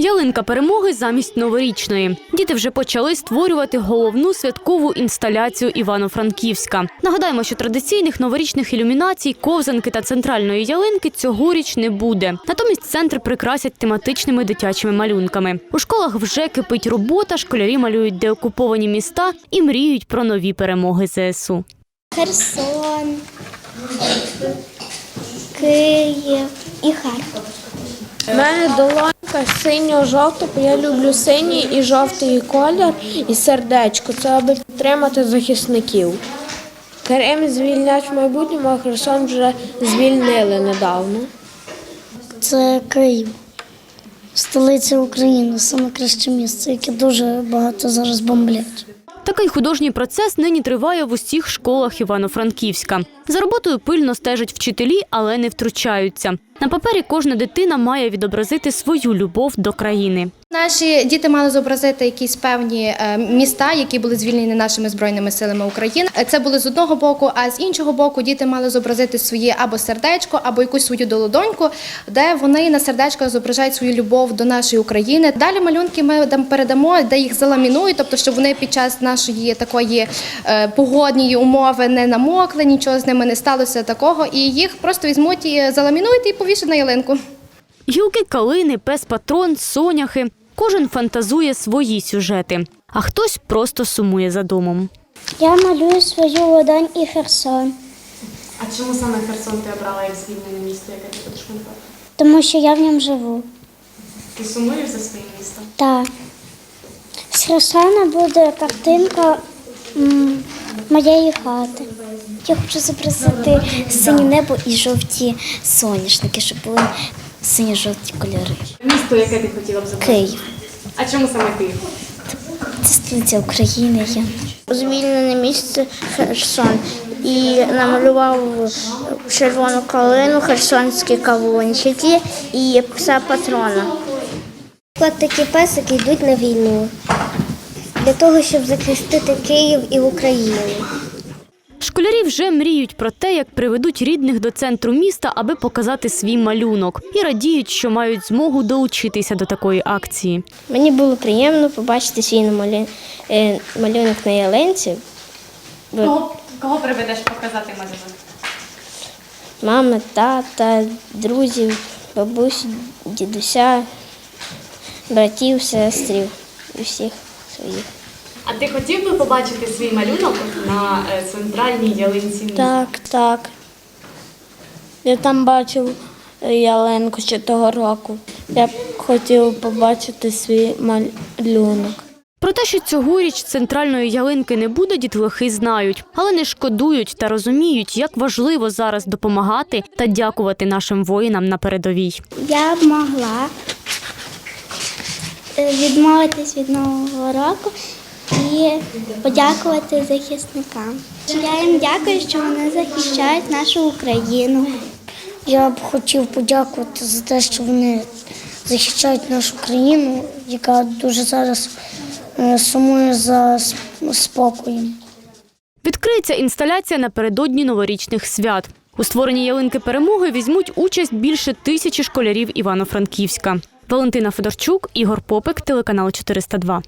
Ялинка перемоги замість новорічної. Діти вже почали створювати головну святкову інсталяцію Івано-Франківська. Нагадаємо, що традиційних новорічних ілюмінацій, ковзанки та центральної ялинки цьогоріч не буде. Натомість центр прикрасять тематичними дитячими малюнками. У школах вже кипить робота, школярі малюють деокуповані міста і мріють про нові перемоги ЗСУ. Херсон, Київ і Харків. У мене синьо-жовта, бо я люблю синій і жовтий колір і сердечко. Це аби підтримати захисників. Крим звільнять в майбутньому, а Херсон вже звільнили недавно. Це Київ, столиця України, саме краще місце, яке дуже багато зараз бомблять. Такий художній процес нині триває в усіх школах Івано-Франківська. За роботою пильно стежать вчителі, але не втручаються. На папері кожна дитина має відобразити свою любов до країни. Наші діти мали зобразити якісь певні е, міста, які були звільнені нашими збройними силами України. Е, Це були з одного боку, а з іншого боку, діти мали зобразити своє або сердечко, або якусь свою долодоньку, де вони на сердечко зображають свою любов до нашої України. Далі малюнки ми дам- передамо, де їх заламінують, тобто щоб вони під час нашої такої е, погодньої умови не намокли, нічого з ними не сталося такого, і їх просто візьмуть і заламінують і повішать на ялинку. Гілки, калини, пес-патрон, соняхи. Кожен фантазує свої сюжети, а хтось просто сумує за домом. Я малюю свою ладонь і Херсон, А чому саме Херсон ти обрала як звільнене місто, яке ти будеш малювати? тому що я в ньому живу. Ти сумуєш за своїм містом? Так. З Херсона буде картинка м, моєї хати. Я хочу зобразити синє небо і жовті соняшники, щоб були синьо-жовті кольори. Місто, яке ти хотіла б забрати? Київ. А чому саме Київ? Це столиця України. Я. Звільнене місце Херсон і намалював червону калину, херсонські кавунчики і пса патрона. От такі песики йдуть на війну для того, щоб захистити Київ і Україну. Школярі вже мріють про те, як приведуть рідних до центру міста, аби показати свій малюнок, і радіють, що мають змогу долучитися до такої акції. Мені було приємно побачити свій е, малюнок на ялинці. Бо Кого, кого приведеш показати малюнок? Мами, тата, друзів, бабусь, дідуся, братів, сестрів і всіх своїх. А ти хотів би побачити свій малюнок на е, центральній ялинці? Так, так. Я там бачив е, ялинку ще того року. Я б хотів побачити свій малюнок. Про те, що цьогоріч центральної ялинки не буде, дітлахи знають, але не шкодують та розуміють, як важливо зараз допомагати та дякувати нашим воїнам на передовій. Я б могла е, відмовитись від Нового року і подякувати захисникам. Я їм дякую, що вони захищають нашу Україну. Я б хотів подякувати за те, що вони захищають нашу країну, яка дуже зараз е, сумує за сп- спокоєм. Відкриється інсталяція напередодні новорічних свят. У створенні ялинки перемоги візьмуть участь більше тисячі школярів Івано-Франківська. Валентина Федорчук, Ігор Попик, телеканал 402.